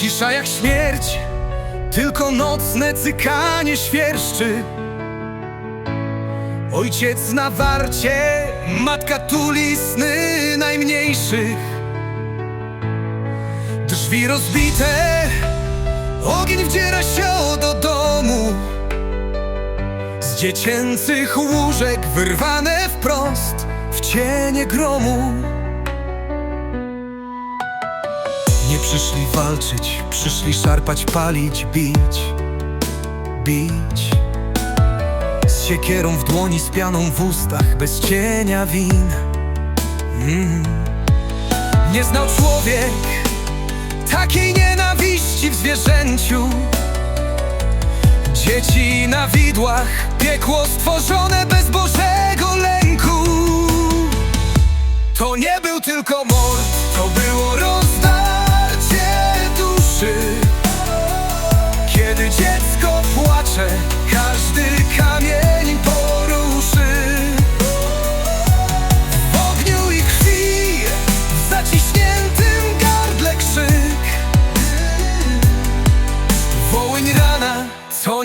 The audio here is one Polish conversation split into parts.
Cisza jak śmierć, tylko nocne cykanie świerszczy. Ojciec na warcie, matka tuli sny najmniejszych. Drzwi rozbite, ogień wdziera się do domu. Z dziecięcych łóżek wyrwane wprost w cienie gromu. Przyszli walczyć, przyszli szarpać, palić, bić, bić. Z siekierą w dłoni, z pianą w ustach, bez cienia win. Mm. Nie znał człowiek takiej nienawiści w zwierzęciu. Dzieci na widłach, piekło stworzone bez Bożego lęku. To nie był tylko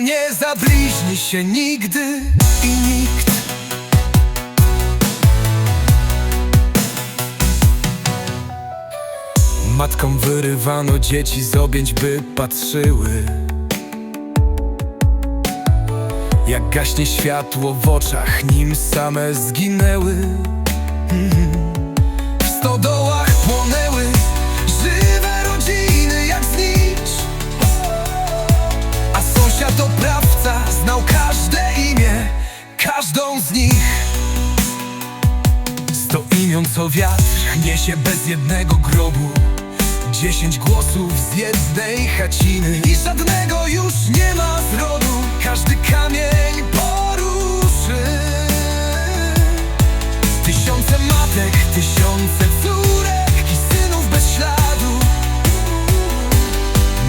nie zabliźni się nigdy i nikt. Matkom wyrywano dzieci z objęć, by patrzyły Jak gaśnie światło w oczach, nim same zginęły. W stodołach płonęły Imion co wiatr niesie bez jednego grobu. Dziesięć głosów z jednej chaciny I żadnego już nie ma zrodu. Każdy kamień poruszy. Tysiące matek, tysiące córek I synów bez śladu.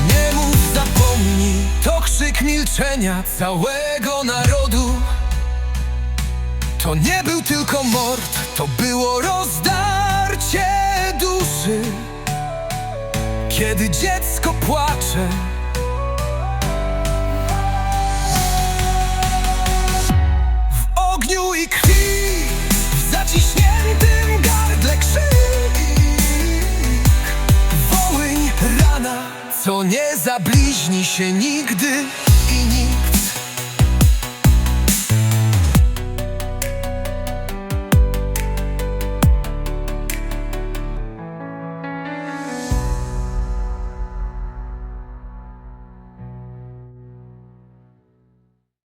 Nie mów zapomnij. To krzyk milczenia całego narodu to nie był tylko mord, to było rozdarcie duszy. Kiedy dziecko płacze, w ogniu i krwi, w zaciśniętym gardle krzyk. Wołyń rana, co nie zabliźni się nigdy.